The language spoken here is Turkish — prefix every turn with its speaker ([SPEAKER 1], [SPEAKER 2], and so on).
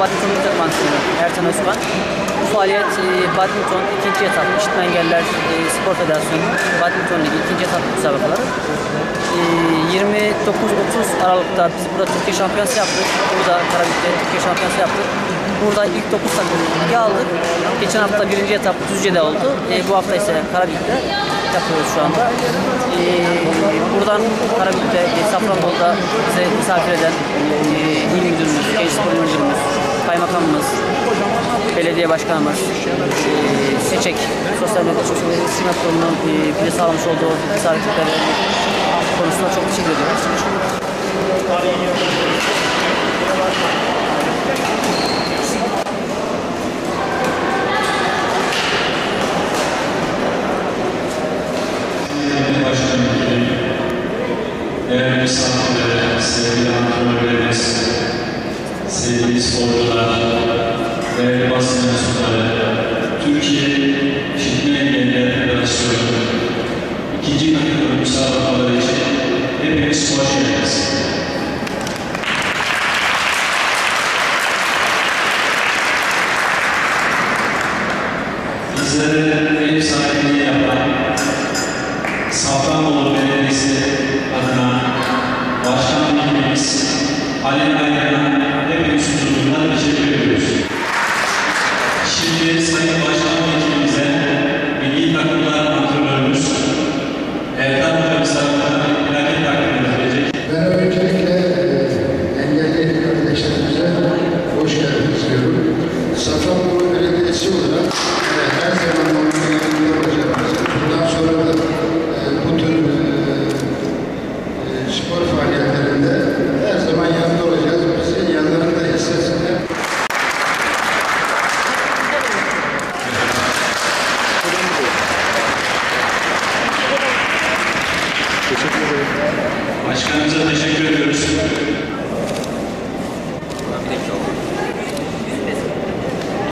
[SPEAKER 1] Başkanı Ertan Özkan. Bu faaliyet e, badminton ikinci etap İşitme Engelliler e, Spor Federasyonu Badminton Ligi ikinci etap müsabakaları. E, 29-30 Aralık'ta biz burada Türkiye Şampiyonası yaptık. Burada Karabük'te Türkiye Şampiyonası yaptık. Burada ilk 9 takımı ligi aldık. Geçen hafta birinci etap Düzce'de oldu. E, bu hafta ise Karabük'te yapıyoruz şu anda. Buradan Karabük'te, e, Safranbolu'da bize misafir eden e, il müdürümüz, genç spor müdürümüz, belediye başkanımız, e, Seçek, Sosyal Medya Çalışmaları İletişim Kurumu'nun e, bize sağlamış olduğu misafirlikleri konusunda çok teşekkür ediyoruz.
[SPEAKER 2] Değerli ikinci kategori müsabakaları için hepiniz hoş geldiniz. Bizlere ev sahipliği yapan Safranbolu Belediyesi adına Başkan Vekilimiz Halil Aydan'a hepimiz huzurunda teşekkür ediyoruz. Şimdi Sayın Başkan Vekilimize Milli Takımlar Başkanımıza teşekkür ediyoruz.
[SPEAKER 1] Bir dakika oldu.